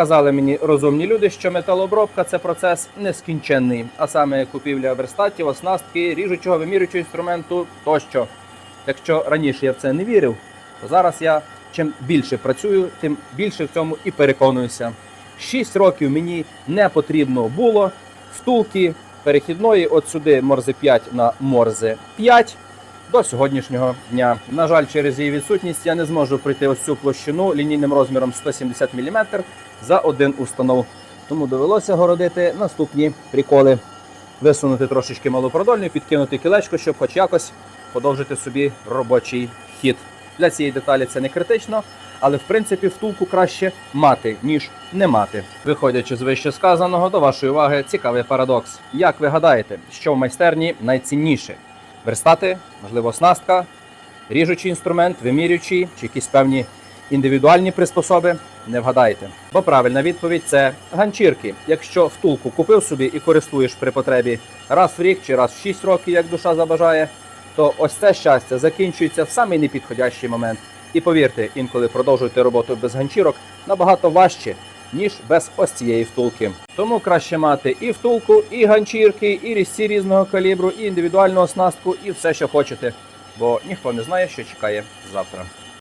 Казали мені розумні люди, що металообробка це процес нескінченний, а саме купівля верстатів, оснастки, ріжучого, вимірюючого інструменту тощо. Якщо раніше я в це не вірив, то зараз я чим більше працюю, тим більше в цьому і переконуюся. Шість років мені не потрібно було втулки перехідної от сюди морзи 5 на морзи 5 до сьогоднішнього дня. На жаль, через її відсутність я не зможу пройти ось цю площину лінійним розміром 170 мм за один установ. Тому довелося городити наступні приколи. Висунути трошечки малопродольну, підкинути кілечко, щоб хоч якось подовжити собі робочий хід. Для цієї деталі це не критично, але в принципі втулку краще мати, ніж не мати. Виходячи з вище сказаного, до вашої уваги цікавий парадокс. Як ви гадаєте, що в майстерні найцінніше? Верстати, можливо, оснастка, ріжучий інструмент, вимірюючий чи якісь певні індивідуальні приспособи? Не вгадаєте. Бо правильна відповідь це ганчірки. Якщо втулку купив собі і користуєш при потребі раз в рік чи раз в 6 років, як душа забажає, то ось це щастя закінчується в самий непідходящий момент. І повірте, інколи продовжуєте роботу без ганчірок набагато важче, ніж без ось цієї втулки. Тому краще мати і втулку, і ганчірки, і різці різного калібру, і індивідуальну оснастку, і все, що хочете. Бо ніхто не знає, що чекає завтра.